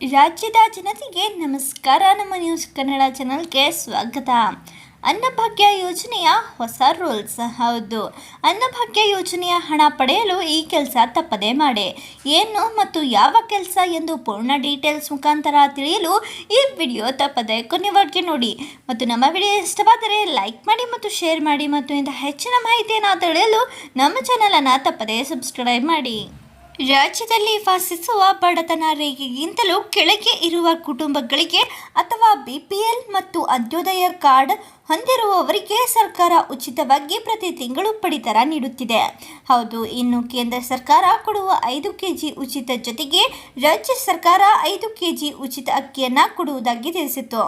ರಾಜ್ಯದ ಜನತೆಗೆ ನಮಸ್ಕಾರ. ನಮ್ಮ ನ್ಯೂಸ್ ಕನ್ನಡ ಚಾನಲ್ಗೆ ಸ್ವಾಗತ. ಅನ್ನಭಾಗ್ಯ ಯೋಜನೆಯ ಹೊಸ ರೂಲ್ಸ್ ಹೌದು. ಅನ್ನಭಾಗ್ಯ ಯೋಜನೆಯ ಹಣ ಪಡೆಯಲು ಈ ಕೆಲಸ ತಪ್ಪದೆ ಮಾಡಿ. ಏನು ಮತ್ತು ಯಾವ ಕೆಲಸ ಎಂದು ಪೂರ್ಣ ಡೀಟೇಲ್ಸ್ ಮುಖಾಂತರ ತಿಳಿಯಲು ಈ ವಿಡಿಯೋ ತಪ್ಪದೆ. ಕೊನೆವರೆಗೆ ನೋಡಿ. ಮತ್ತು ನಮ್ಮ ವಿಡಿಯೋ ಇಷ್ಟವಾದರೆ ಲೈಕ್ ಮಾಡಿ ಮತ್ತು ಶೇರ್ ಮಾಡಿ. ಮತ್ತು ಇಂಥ ಹೆಚ್ಚಿನ ಮಾಹಿತಿಯನ್ನು ತಿಳಿಯಲು ನಮ್ಮ ಚಾನಲನ್ನು ತಪ್ಪದೆ ಸಬ್ಸ್ಕ್ರೈಬ್ ಮಾಡಿ. ರಾಜ್ಯದಲ್ಲಿ ವಾಸಿಸುವ ಬಡತನ ರೇಖೆಗಿಂತಲೂ ಕೆಳಗೆ ಇರುವ ಕುಟುಂಬಗಳಿಗೆ ಅಥವಾ ಬಿಪಿಎಲ್ ಮತ್ತು ಅಂತ್ಯೋದಯ ಕಾರ್ಡ್ ಹೊಂದಿರುವವರಿಗೆ ಸರ್ಕಾರ ಉಚಿತವಾಗಿ ಪ್ರತಿ ತಿಂಗಳು ಪಡಿತರ ನೀಡುತ್ತಿದೆ. ಹೌದು, ಇನ್ನು ಕೇಂದ್ರ ಸರ್ಕಾರ ಕೊಡುವ ಐದು ಕೆಜಿ ಉಚಿತ ಜೊತೆಗೆ ರಾಜ್ಯ ಸರ್ಕಾರ ಐದು ಕೆಜಿ ಉಚಿತ ಅಕ್ಕಿಯನ್ನು ಕೊಡುವುದಾಗಿ ತಿಳಿಸಿತು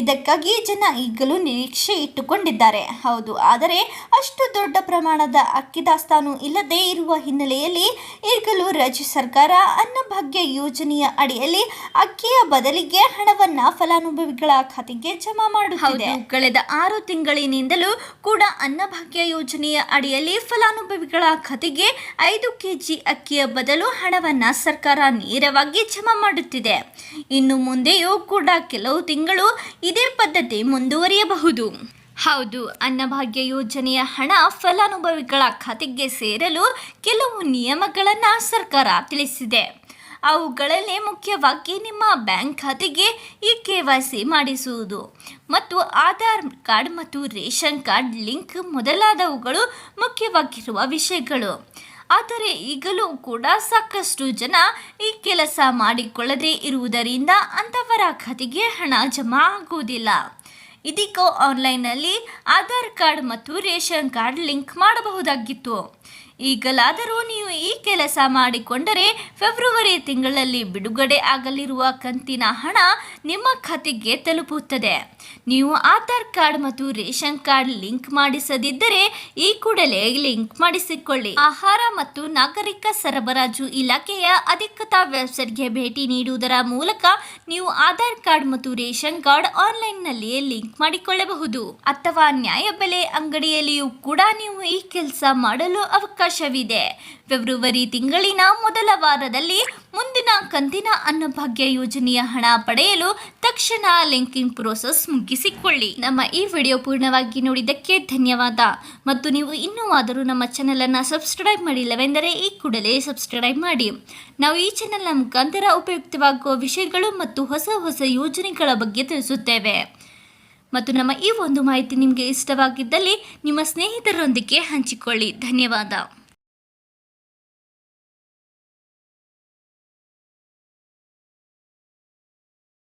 ಇದಕ್ಕಾಗಿ ಜನ ಈಗಲೂ ನಿರೀಕ್ಷೆ ಇಟ್ಟುಕೊಂಡಿದ್ದಾರೆ. ಹೌದು, ಆದರೆ ಅಷ್ಟು ದೊಡ್ಡ ಪ್ರಮಾಣದ ಅಕ್ಕಿ ದಾಸ್ತಾನು ಇಲ್ಲದೆ ಇರುವ ಹಿನ್ನೆಲೆಯಲ್ಲಿ ಈಗಲೂ ರಾಜ್ಯ ಸರ್ಕಾರ ಅನ್ನಭಾಗ್ಯ ಯೋಜನೆಯ ಅಡಿಯಲ್ಲಿ ಅಕ್ಕಿಯ ಬದಲಿಗೆ ಹಣವನ್ನ ಫಲಾನುಭವಿಗಳ ಖಾತೆಗೆ ಜಮಾ ಮಾಡುತ್ತಿದೆ. ಕಳೆದ ಆರು ತಿಂಗಳಿನಿಂದಲೂ ಕೂಡ ಅನ್ನಭಾಗ್ಯ ಯೋಜನೆಯ ಅಡಿಯಲ್ಲಿ ಫಲಾನುಭವಿಗಳ ಖಾತೆಗೆ ಐದು ಕೆಜಿ ಅಕ್ಕಿಯ ಬದಲು ಹಣವನ್ನ ಸರ್ಕಾರ ನೇರವಾಗಿ ಜಮಾ ಮಾಡುತ್ತಿದೆ. ಇನ್ನು ಮುಂದೆಯೂ ಕೂಡ ಕೆಲವು ತಿಂಗಳು ಇದೇ ಪದ್ಧತಿ ಮುಂದುವರಿಯಬಹುದು. ಹೌದು, ಅನ್ನಭಾಗ್ಯ ಯೋಜನೆಯ ಹಣ ಫಲಾನುಭವಿಗಳ ಖಾತೆಗೆ ಸೇರಲು ಕೆಲವು ನಿಯಮಗಳನ್ನು ಸರ್ಕಾರ ತಿಳಿಸಿದೆ. ಅವುಗಳಲ್ಲಿ ಮುಖ್ಯವಾಗಿ ನಿಮ್ಮ ಬ್ಯಾಂಕ್ ಖಾತೆಗೆ ಇ ಕೆ ವೈ ಸಿ ಮಾಡಿಸುವುದು ಮತ್ತು ಆಧಾರ್ ಕಾರ್ಡ್ ಮತ್ತು ರೇಷನ್ ಕಾರ್ಡ್ ಲಿಂಕ್ ಮೊದಲಾದವುಗಳು ಮುಖ್ಯವಾಗಿರುವ ವಿಷಯಗಳು. ಆದರೆ ಈಗಲೂ ಕೂಡ ಸಾಕಷ್ಟು ಜನ ಈ ಕೆಲಸ ಮಾಡಿಕೊಳ್ಳದೇ ಇರುವುದರಿಂದ ಅಂಥವರ ಖಾತೆಗೆ ಹಣ ಜಮಾ ಆಗುವುದಿಲ್ಲ. ಇದೀಗ ಆನ್ಲೈನಲ್ಲಿ ಆಧಾರ್ ಕಾರ್ಡ್ ಮತ್ತು ರೇಷನ್ ಕಾರ್ಡ್ ಲಿಂಕ್ ಮಾಡಬಹುದಾಗಿತ್ತು. ಈಗಲಾದರೂ ನೀವು ಈ ಕೆಲಸ ಮಾಡಿಕೊಂಡರೆ ಫೆಬ್ರವರಿ ತಿಂಗಳಲ್ಲಿ ಬಿಡುಗಡೆ ಆಗಲಿರುವ ಕಂತಿನ ಹಣ ನಿಮ್ಮ ಖಾತೆಗೆ ತಲುಪುತ್ತದೆ. ನೀವು ಆಧಾರ್ ಕಾರ್ಡ್ ಮತ್ತು ರೇಷನ್ ಕಾರ್ಡ್ ಲಿಂಕ್ ಮಾಡಿಸದಿದ್ದರೆ ಈ ಕೂಡಲೇ ಲಿಂಕ್ ಮಾಡಿಸಿಕೊಳ್ಳಿ. ಆಹಾರ ಮತ್ತು ನಾಗರಿಕ ಸರಬರಾಜು ಇಲಾಖೆಯ ಅಧಿಕೃತ ವೆಬ್ಸೈಟ್ಗೆ ಭೇಟಿ ನೀಡುವುದರ ಮೂಲಕ ನೀವು ಆಧಾರ್ ಕಾರ್ಡ್ ಮತ್ತು ರೇಷನ್ ಕಾರ್ಡ್ ಆನ್ಲೈನ್ನಲ್ಲಿಯೇ ಲಿಂಕ್ ಮಾಡಿಕೊಳ್ಳಬಹುದು. ಅಥವಾ ನ್ಯಾಯಬೆಲೆ ಅಂಗಡಿಯಲ್ಲಿಯೂ ಕೂಡ ನೀವು ಈ ಕೆಲಸ ಮಾಡಲು ಅವಕಾಶವಿದೆ. ಫೆಬ್ರವರಿ ತಿಂಗಳಿನ ಮೊದಲ ವಾರದಲ್ಲಿ ಮುಂದಿನ ಕಂತಿನ ಅನ್ನಭಾಗ್ಯ ಯೋಜನೆಯ ಹಣ ಪಡೆಯಲು ತಕ್ಷಣ ಲಿಂಕಿಂಗ್ ಪ್ರೋಸೆಸ್ ಮುಗಿಸಿಕೊಳ್ಳಿ. ನಮ್ಮ ಈ ವಿಡಿಯೋ ಪೂರ್ಣವಾಗಿ ನೋಡಿದ್ದಕ್ಕೆ ಧನ್ಯವಾದ. ಮತ್ತು ನೀವು ಇನ್ನೂ ಆದರೂ ನಮ್ಮ ಚಾನಲನ್ನು ಸಬ್ಸ್ಕ್ರೈಬ್ ಮಾಡಿಲ್ಲವೆಂದರೆ ಈ ಕೂಡಲೇ ಸಬ್ಸ್ಕ್ರೈಬ್ ಮಾಡಿ. ನಾವು ಈ ಚಾನೆಲ್ನ ಮುಖಾಂತರ ಉಪಯುಕ್ತವಾಗುವ ವಿಷಯಗಳು ಮತ್ತು ಹೊಸ ಹೊಸ ಯೋಜನೆಗಳ ಬಗ್ಗೆ ತಿಳಿಸುತ್ತೇವೆ. ಮತ್ತು ನಮ್ಮ ಈ ಒಂದು ಮಾಹಿತಿ ನಿಮಗೆ ಇಷ್ಟವಾಗಿದ್ದಲ್ಲಿ ನಿಮ್ಮ ಸ್ನೇಹಿತರೊಂದಿಗೆ ಹಂಚಿಕೊಳ್ಳಿ. ಧನ್ಯವಾದ.